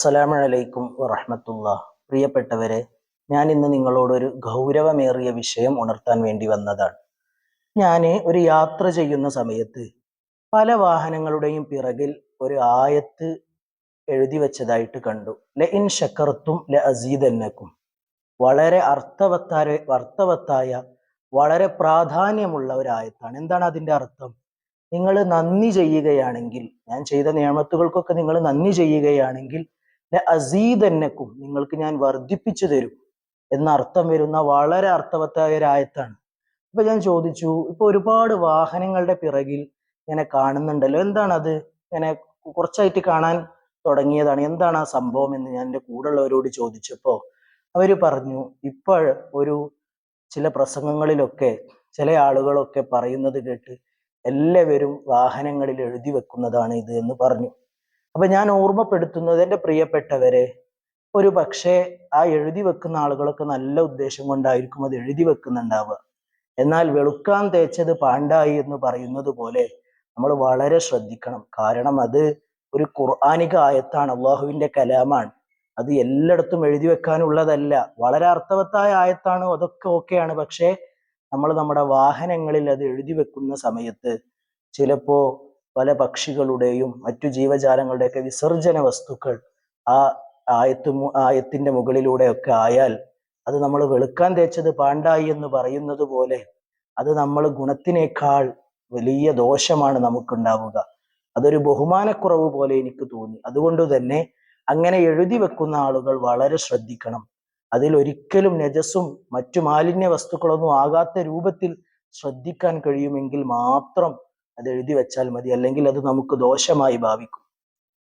അസ്സലാമലൈക്കും വറഹമത്തുള്ള. പ്രിയപ്പെട്ടവരെ ഞാൻ ഇന്ന് നിങ്ങളോടൊരു ഗൗരവമേറിയ വിഷയം ഉണർത്താൻ വേണ്ടി വന്നതാണ്. ഞാൻ ഒരു യാത്ര ചെയ്യുന്ന സമയത്ത് പല വാഹനങ്ങളുടെയും പിറകിൽ ഒരു ആയത്ത് എഴുതി വെച്ചതായിട്ട് കണ്ടു. ല ഇൻ ഷക്കർത്തും ല അസീദന്നക്കും. വളരെ അർത്ഥവത്തായ അർത്ഥവത്തായ വളരെ പ്രാധാന്യമുള്ള ഒരു ആയത്താണ് എന്താണ് അതിന്റെ അർത്ഥം? നിങ്ങൾ നന്ദി ചെയ്യുകയാണെങ്കിൽ ഞാൻ ചെയ്ത നിയമത്തുകൾക്കൊക്കെ നിങ്ങൾ നന്ദി ചെയ്യുകയാണെങ്കിൽ അസീദന്നക്കും നിങ്ങൾക്ക് ഞാൻ വർദ്ധിപ്പിച്ചു തരും. എന്ന അർത്ഥം വരുന്ന വളരെ അർത്ഥവത്തായ ഒരു ആയത്താണ്. അപ്പൊ ഞാൻ ചോദിച്ചു ഇപ്പൊ ഒരുപാട് വാഹനങ്ങളുടെ പിറകിൽ ഇങ്ങനെ കാണുന്നുണ്ടല്ലോ. എന്താണ് അത് ഇങ്ങനെ കുറച്ചായിട്ട് കാണാൻ തുടങ്ങിയതാണ്. എന്താണ് ആ സംഭവം എന്ന് ഞാൻ എന്റെ കൂടെയുള്ളവരോട് ചോദിച്ചപ്പോ അവർ പറഞ്ഞു ഇപ്പോൾ ഒരു ചില പ്രസംഗങ്ങളിലൊക്കെ ചില ആളുകളൊക്കെ പറയുന്നത് കേട്ട് എല്ലാവരും വാഹനങ്ങളിൽ എഴുതി വെക്കുന്നതാണ് ഇത് എന്ന് പറഞ്ഞു. അപ്പൊ ഞാൻ ഓർമ്മപ്പെടുത്തുന്നത് എന്റെ പ്രിയപ്പെട്ടവരെ ഒരു പക്ഷേ ആ എഴുതി വെക്കുന്ന ആളുകളൊക്കെ നല്ല ഉദ്ദേശം കൊണ്ടായിരിക്കും അത് എഴുതി വെക്കുന്നുണ്ടാവുക. എന്നാൽ വെളുക്കാൻ തേച്ചത് പാണ്ടായി എന്ന് പറയുന്നത് പോലെ നമ്മൾ വളരെ ശ്രദ്ധിക്കണം. കാരണം അത് ഒരു ഖുർആാനിക ആയത്താണ് അള്ളാഹുവിന്റെ കലാമാണ്. അത് എല്ലായിടത്തും എഴുതി വെക്കാനുള്ളതല്ല. വളരെ അർത്ഥവത്തായ ആയത്താണ് അതൊക്കെ ഓക്കെയാണ്. പക്ഷേ നമ്മൾ നമ്മുടെ വാഹനങ്ങളിൽ അത് എഴുതി വെക്കുന്ന സമയത്ത് ചിലപ്പോ പല പക്ഷികളുടെയും മറ്റു ജീവജാലങ്ങളുടെയൊക്കെ വിസർജന വസ്തുക്കൾ ആ ആയത്ത് ആയത്തിന്റെ മുകളിലൂടെയൊക്കെ ആയാൽ അത് നമ്മൾ വെളുക്കാൻ തേച്ചത് പാണ്ടായി എന്ന് പറയുന്നത് പോലെ അത് നമ്മൾ ഗുണത്തിനേക്കാൾ വലിയ ദോഷമാണ് നമുക്കുണ്ടാവുക. അതൊരു ബഹുമാനക്കുറവ് പോലെ എനിക്ക് തോന്നി. അതുകൊണ്ട് തന്നെ അങ്ങനെ എഴുതി വെക്കുന്ന ആളുകൾ വളരെ ശ്രദ്ധിക്കണം. അതിൽ ഒരിക്കലും നജസും മറ്റു മാലിന്യ വസ്തുക്കളൊന്നും ആകാത്ത രൂപത്തിൽ ശ്രദ്ധിക്കാൻ കഴിയുമെങ്കിൽ മാത്രം അത് എഴുതി വെച്ചാൽ മതി. അല്ലെങ്കിൽ അത് നമുക്ക് ദോഷമായി ഭാവിക്കും.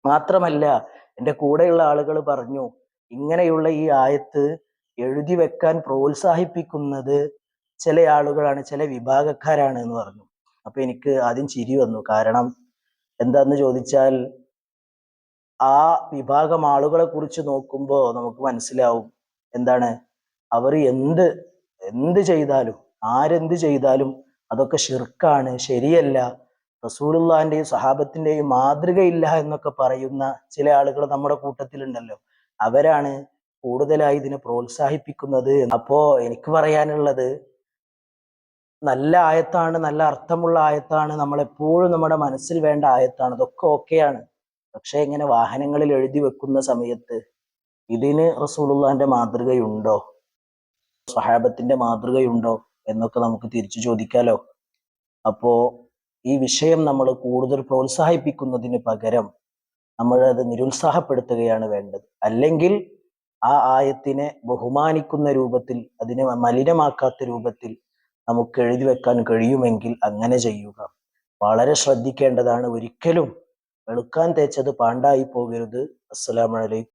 മാത്രമല്ല എന്റെ കൂടെയുള്ള ആളുകൾ പറഞ്ഞു ഇങ്ങനെയുള്ള ഈ ആയത്ത് എഴുതി വെക്കാൻ പ്രോത്സാഹിപ്പിക്കുന്നത് ചില ആളുകളാണ് ചില വിഭാഗക്കാരാണ് എന്ന് പറഞ്ഞു. അപ്പൊ എനിക്ക് ആദ്യം ചിരി വന്നു. കാരണം എന്താന്ന് ചോദിച്ചാൽ ആ വിഭാഗം ആളുകളെ കുറിച്ച് നോക്കുമ്പോൾ നമുക്ക് മനസ്സിലാവും എന്താണ്? അവർ എന്ത് എന്ത് ചെയ്താലും ആരെന്ത് ചെയ്താലും അതൊക്കെ ശിർക്കാണ് ശരിയല്ല. റസൂലുള്ളാന്റെയും സഹാബത്തിന്റെയും മാതൃകയില്ല എന്നൊക്കെ പറയുന്ന ചില ആളുകൾ നമ്മുടെ കൂട്ടത്തിലുണ്ടല്ലോ. അവരാണ് കൂടുതലായി ഇതിനെ പ്രോത്സാഹിപ്പിക്കുന്നത് അപ്പോ എനിക്ക് പറയാനുള്ളത് നല്ല ആയത്താണ് നല്ല അർത്ഥമുള്ള ആയത്താണ് നമ്മൾ എപ്പോഴും നമ്മുടെ മനസ്സിൽ വേണ്ട ആയത്താണ്. അതൊക്കെ ഓക്കെയാണ്. പക്ഷെ ഇങ്ങനെ വാഹനങ്ങളിൽ എഴുതി വെക്കുന്ന സമയത്ത് ഇതിന് റസൂലുള്ളാന്റെ മാതൃകയുണ്ടോ? സഹാബത്തിന്റെ മാതൃകയുണ്ടോ? എന്നൊക്കെ നമുക്ക് തിരിച്ചു ചോദിക്കാലോ? അപ്പോ ഈ വിഷയം നമ്മൾ കൂടുതൽ പ്രോത്സാഹിപ്പിക്കുന്നതിന് പകരം നമ്മൾ അത് നിരുത്സാഹപ്പെടുത്തുകയാണ് വേണ്ടത്. അല്ലെങ്കിൽ ആ ആയത്തിനെ ബഹുമാനിക്കുന്ന രൂപത്തിൽ അതിനെ മലിനമാക്കാത്ത രൂപത്തിൽ നമുക്ക് എഴുതി വെക്കാൻ കഴിയുമെങ്കിൽ അങ്ങനെ ചെയ്യുക. വളരെ ശ്രദ്ധിക്കേണ്ടതാണ്. ഒരിക്കലും വെളുക്കാൻ തേച്ചത് പാണ്ടായി പോകരുത്. അസ്സലാമലൈക്കും